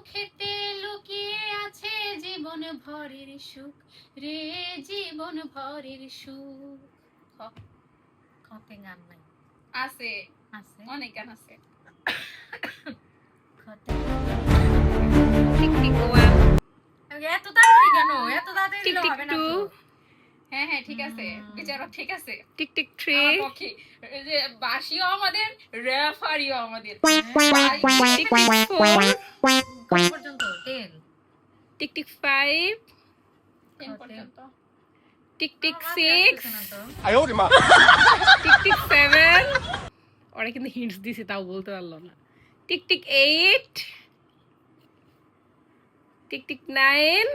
মুখেতে লুকিয়ে আছে জীবন ভরের সুখ। রে জীবন ভরের সুখ। খতে গান নাই। আছে। আছে? অনেক গান আছে। খতে টিক টিক ওয়ান এত তাড়াতাড়ি কেন? এত তাড়াতাড়ি টিক দিলে টিক হবে না হ্যাঁ হ্যাঁ ঠিক আছে। বিচারক ঠিক আছে। Tick tick three. যে বাসিও আমাদের রেফারিও আমাদের। Tick tick four. কত পর্যন্ত? 10 টিক টিক 5 ওরা কিন্তু হিন্টস দিছে তাও বলতে পারল না। টিক টিক 8 টিক টিক 9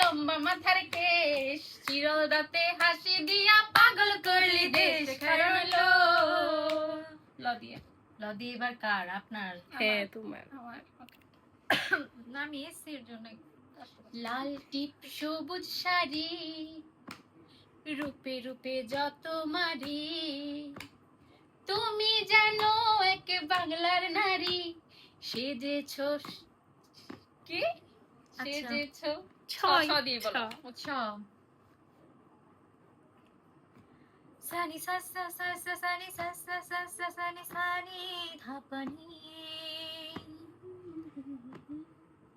লম্বা মাথার কেশ। চিরদাতে হাসি দিয়া লদি এবার কার? আপনার? হ্যাঁ তোমার। আমার না আমি এসির জন্য লাল টিপ সবুজ শাড়ি রূপে রূপে যত মারি। তুমি জানো এক বাংলার নারী সেজেছ কি? আচ্ছা। সেজেছ ছয়। ছ দিয়ে বলো। ছ। ছ সানি সা সা সা সা সানি সা সা সা সা সানি সানি ধাপানি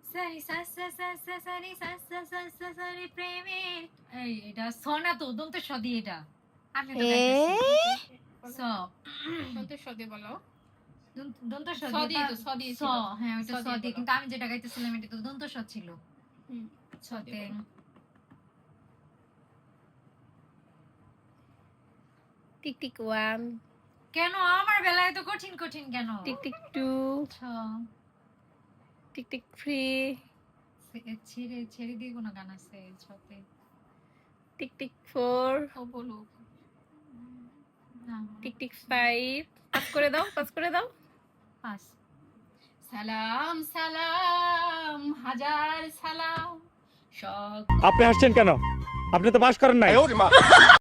সানি সা সা সা সা সানি সা সা সা সা সানি প্রেমের এই এটা স তো দন্ত স দিয়ে এটা আমি তো স শুনতে সদে বলো দন্ত- দন্ত স স তো, স স হ্যাঁ ওটা স স দিয়ে দিয়ে বলো। কিন্তু আমি যেটা গাইতেছিলাম এটা তো দন্ত স ছিল হুম, ছতে টিক টিক ওয়ান। কেন? আমার বেলায় তো কঠিন কঠিন কেন? Tick tick two. Tick tick three. ছেড়ে ছেড়ে দিয়ে কোনো গান আছে ছতে? Tick tick four. ও বলো টিক টিক ফাইভ। পাস করে দাও পাস করে দাও। পাস। সালাম সালাম হাজার সালাম। আপনি হাসছেন কেন? আপনি তো পাস করেন নাই।